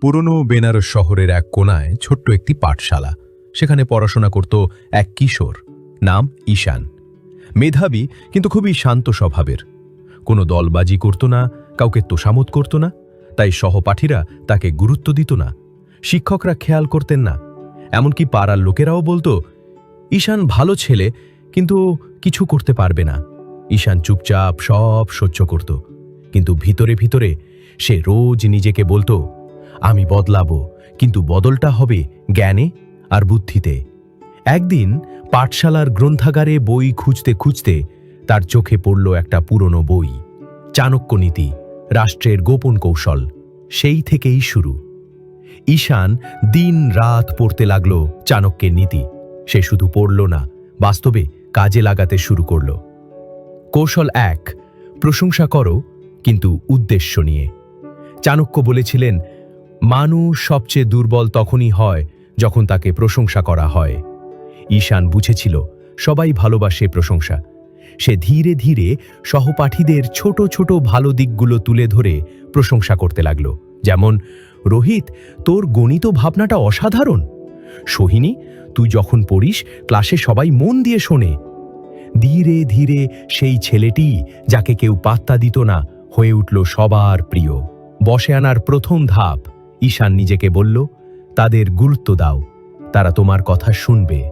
পুরনো বেনারস শহরের এক কোনায় ছোট্ট একটি পাঠশালা। সেখানে পড়াশোনা করত এক কিশোর, নাম ঈশান। মেধাবী, কিন্তু খুবই শান্ত স্বভাবের। কোনো দলবাজি করত না, কাউকে তোষামত করত না, তাই সহপাঠীরা তাকে গুরুত্ব দিত না। শিক্ষকরা খেয়াল করতেন না। এমনকি পাড়ার লোকেরাও বলতো, ঈশান ভালো ছেলে, কিন্তু কিছু করতে পারবে না। ঈশান চুপচাপ সব সহ্য করত। কিন্তু ভিতরে ভিতরে সে রোজ নিজেকে বলতো আমি বদলাবো, কিন্তু বদলটা হবে জ্ঞানে আর বুদ্ধিতে। একদিন পাঠশালার গ্রন্থাগারে বই খুঁজতে খুঁজতে তার চোখে পড়ল একটা পুরনো বই চাণক্যনীতি রাষ্ট্রের গোপন কৌশল, সেই থেকেই শুরু। ঈশান দিন রাত পড়তে লাগল চাণক্যের নীতি, সে শুধু পড়ল না, বাস্তবে কাজে লাগাতে শুরু করল। কৌশল এক, প্রশংসা করো, কিন্তু উদ্দেশ্য নিয়ে। চাণক্য বলেছিলেন মানুষ সবচেয়ে দুর্বল তখনই হয় যখন তাকে প্রশংসা করা হয়। ঈশান বুঝেছিল, সবাই ভালোবাসে প্রশংসা। সে ধীরে ধীরে সহপাঠীদের ছোট ছোট ভালো দিকগুলো তুলে ধরে প্রশংসা করতে লাগল। যেমন, রোহিত, তোর গণিত ভাবনাটা অসাধারণ। সোহিনী, তুই যখন পড়িস, ক্লাসে সবাই মন দিয়ে শোনে। ধীরে ধীরে সেই ছেলেটি, যাকে কেউ পাত্তা দিত না, হয়ে উঠল সবার প্রিয়। বসে আনার প্রথম ধাপ। ঈশান নিজেকে বলল, তাদের গুরুত্ব দাও, তারা তোমার কথা শুনবে।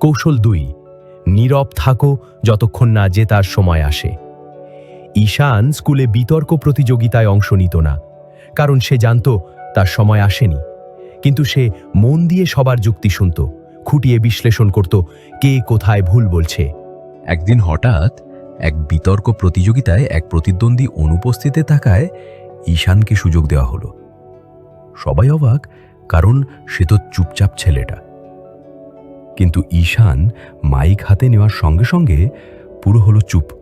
কৌশল দুই, নীরব থাকো যতক্ষণ না জেতার সময় আসে। ঈশান স্কুলে বিতর্ক প্রতিযোগিতায় অংশ নিত না, কারণ সে জানত তার সময় আসেনি। কিন্তু সে মন দিয়ে সবার যুক্তি শুনত, খুঁটিয়ে বিশ্লেষণ করত, কে কোথায় ভুল বলছে। একদিন হঠাৎ এক বিতর্ক প্রতিযোগিতায় এক প্রতিদ্বন্দ্বী অনুপস্থিতে থাকায় ঈশানকে সুযোগ দেওয়া হলো। সবাই অবাক, কারণ সে তো চুপচাপ ছেলেটা। কিন্তু ঈশান মাইক হাতে নেওয়ার সঙ্গে সঙ্গে পুরো হলো চুপ।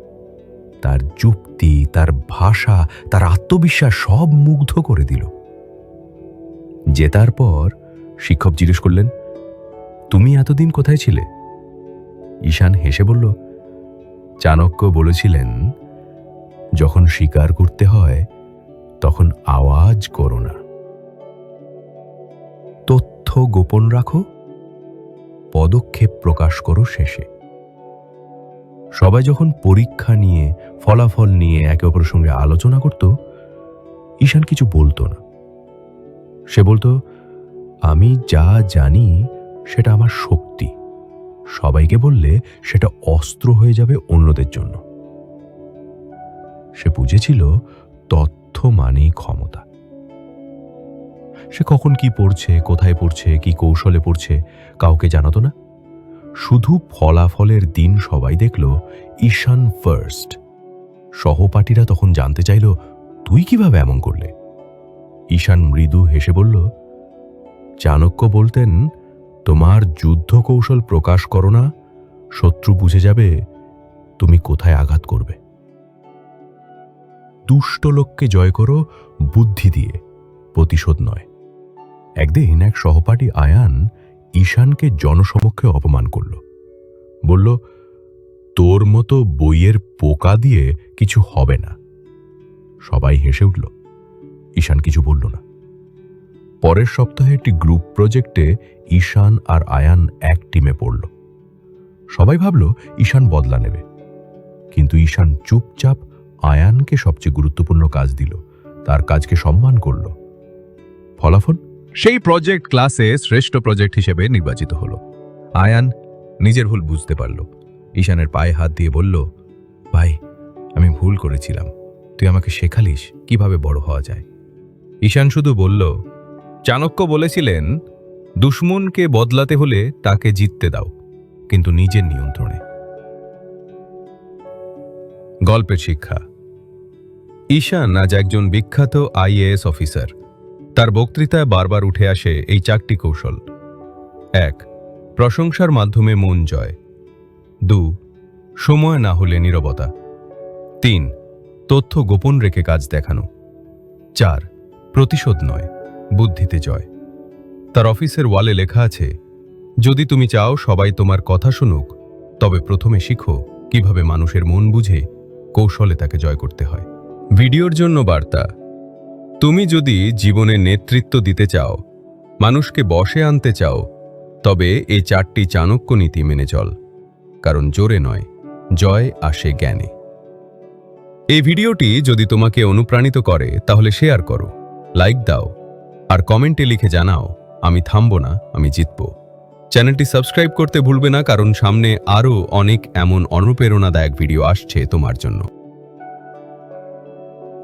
তার যুক্তি, তার ভাষা, তার আত্মবিশ্বাস সব মুগ্ধ করে দিল। জেতার পর শিক্ষক জিজ্ঞেস করলেন, তুমি এতদিন কোথায় ছিলে? ঈশান হেসে বলল, চাণক্য বলেছিলেন, যখন স্বীকার করতে হয়, তখন আওয়াজ করো না। গোপন রাখো। পদক্ষেপ প্রকাশ করো শেষে। সবাই যখন পরীক্ষা নিয়ে, ফলাফল নিয়ে একে অপরের সঙ্গে আলোচনা করত, ঈশান কিছু বলতো না। সে বলতো, আমি যা জানি, সেটা আমার শক্তি। সবাইকে বললে সেটা অস্ত্র হয়ে যাবে অন্যদের জন্য। সে বুঝেছিল, তথ্য মানেই ক্ষমতা। সে কখন কি পড়ছে, কোথায় পড়ছে, কি কৌশলে পড়ছে, কাউকে জানাতো না? শুধু ফলাফলের দিন সবাই দেখল, ঈশান ফার্স্ট সহপাঠীরা তখন জানতে চাইল, তুই কীভাবে এমন করলে? ঈশান মৃদু হেসে বলল, চাণক্য বলতেন, তোমার যুদ্ধ কৌশল প্রকাশ করো না, শত্রু বুঝে যাবে, তুমি কোথায় আঘাত করবে। দুষ্ট লোককে জয় করো, বুদ্ধি দিয়ে, প্রতিশোধ নয়। একদিন এক সহপাঠী আয়ান ঈশানকে জনসমক্ষে অপমান করল। বলল, তোর মতো বইয়ের পোকা দিয়ে কিছু হবে না। সবাই হেসে উঠল। ঈশান কিছু বলল না। পরের সপ্তাহে একটি গ্রুপ প্রজেক্টে ঈশান আর আয়ান এক টিমে পড়ল। সবাই ভাবল, ঈশান বদলা নেবে। কিন্তু ঈশান চুপচাপ আয়ানকে সবচেয়ে গুরুত্বপূর্ণ কাজ দিল। তার কাজকে সম্মান করল। ফলাফল? সেই প্রজেক্ট ক্লাসে শ্রেষ্ঠ প্রজেক্ট হিসেবে নির্বাচিত হলো। আয়ান নিজের ভুল বুঝতে পারল। ঈশানের পায়ে হাত দিয়ে বলল, ভাই, আমি ভুল করেছিলাম। তুই আমাকে শেখালিস কীভাবে বড় হওয়া যায়। ঈশান শুধু বলল, চাণক্য বলেছিলেন, দুশ্মনকে বদলাতে হলে তাকে জিততে দাও, কিন্তু নিজের নিয়ন্ত্রণে। গল্পের শিক্ষা। ঈশান আজ একজন বিখ্যাত আইএএস অফিসার তার বক্তৃতায় বারবার উঠে আসে এই চারটি কৌশল। এক, প্রশংসার মাধ্যমে মন জয়। দু, সময় না হলে নীরবতা। তিন, তথ্য গোপন রেখে কাজ দেখানো। চার, প্রতিশোধ নয়, বুদ্ধিতে জয়। তার অফিসের ওয়ালে লেখা আছে, যদি তুমি চাও সবাই তোমার কথা শুনুক, তবে প্রথমে শিখো কীভাবে মানুষের মন বুঝে কৌশলে তাকে জয় করতে হয়। ভিডিওর জন্য বার্তা তুমি যদি জীবনে নেতৃত্ব দিতে চাও, মানুষকে বসে আনতে চাও, তবে এই চারটি চাণক্য নীতি মেনে চল, কারণ জোরে নয়, জয় আসে জ্ঞানে। এই ভিডিওটি যদি তোমাকে অনুপ্রাণিত করে, তাহলে শেয়ার করো, লাইক দাও, আর কমেন্টে লিখে জানাও, আমি থামব না, আমি জিতব। চ্যানেলটি সাবস্ক্রাইব করতে ভুলবে না, কারণ সামনে আরও অনেক এমন অনুপ্রেরণাদায়ক ভিডিও আসছে তোমার জন্য।